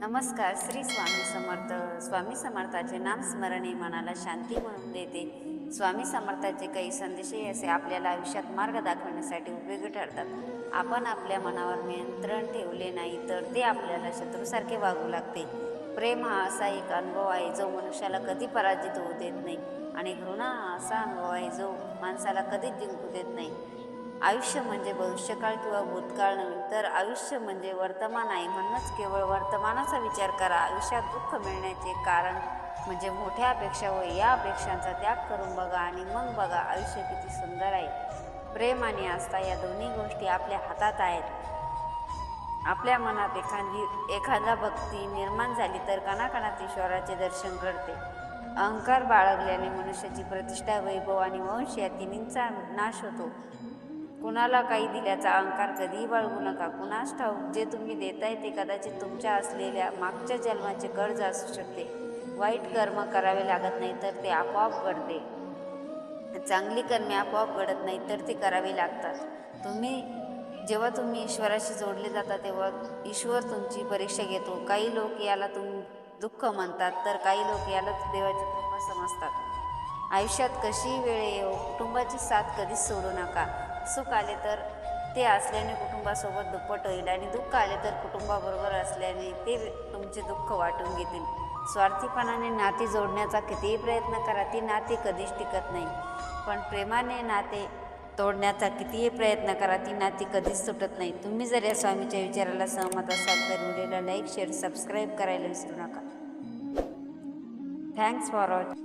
नमस्कार श्री स्वामी समर्थ स्वामी समर्थाचे नाम स्मरणे मनाला शांती म्हणून देते. स्वामी समर्थाचे काही संदेशही असे आपल्याला आयुष्यात मार्ग दाखवण्यासाठी उपयोगी ठरतात. आपण आपल्या मनावर नियंत्रण ठेवले नाही तर ते आपल्याला शत्रूसारखे वागू लागते. प्रेम हा असा एक अनुभव आहे जो मनुष्याला कधी पराजित होऊ देत नाही आणि घृणा हा असा अनुभव आहे जो माणसाला कधीच जिंकू देत नाही. आयुष्य म्हणजे भविष्यकाळ किंवा भूतकाळ नव्हे तर आयुष्य म्हणजे वर्तमान आहे म्हणूनच केवळ वर्तमानाचा विचार करा. आयुष्यात दुःख मिळण्याचे कारण म्हणजे मोठ्या अपेक्षा व या अपेक्षांचा त्याग करून बघा आणि मग बघा आयुष्य किती सुंदर आहे. प्रेम आणि आस्था या दोन्ही गोष्टी आपल्या हातात आहेत. आपल्या मनात एखादी एखादा भक्ती निर्माण झाली तर कणाकणात ईश्वराचे दर्शन घडते. अहंकार बाळगल्याने मनुष्याची प्रतिष्ठा वैभव आणि वंश या तिन्हींचा नाश होतो. कुणाला काही दिल्याचा अहंकार कधीही बाळगू नका. कुणास ठाऊक जे तुम्ही देताय ते कदाचित तुमच्या असलेल्या मागच्या जन्माचे कर्ज असू शकते. वाईट कर्म करावे लागत नाही तर ते आपोआप घडते. चांगली कर्मे आपोआप घडत नाही तर ती करावी लागतात. तुम्ही जेव्हा तुम्ही ईश्वराशी जोडले जाता तेव्हा ईश्वर तुमची परीक्षा घेतो. काही लोक याला तुम दुःख म्हणतात तर काही लोक यालाच देवाची कृपा समजतात. आयुष्यात कशीही वेळ येऊ कुटुंबाची साथ कधीच सोडू नका. सुख आले तर ते असल्याने कुटुंबासोबत दुप्पट होईल आणि दुःख आले तर कुटुंबाबरोबर असल्याने ते तुमचे दुःख वाटून घेतील. स्वार्थीपणाने नाती जोडण्याचा कितीही प्रयत्न करा ती नाती कधीच टिकत नाही. पण प्रेमाने नाते तोडण्याचा कितीही प्रयत्न करा ती नाती कधीच सुटत नाही. तुम्ही जर या स्वामीच्या विचाराला सहमत असाल तर व्हिडिओला लाईक शेअर सबस्क्राईब करायला विसरू नका. Thanks for watch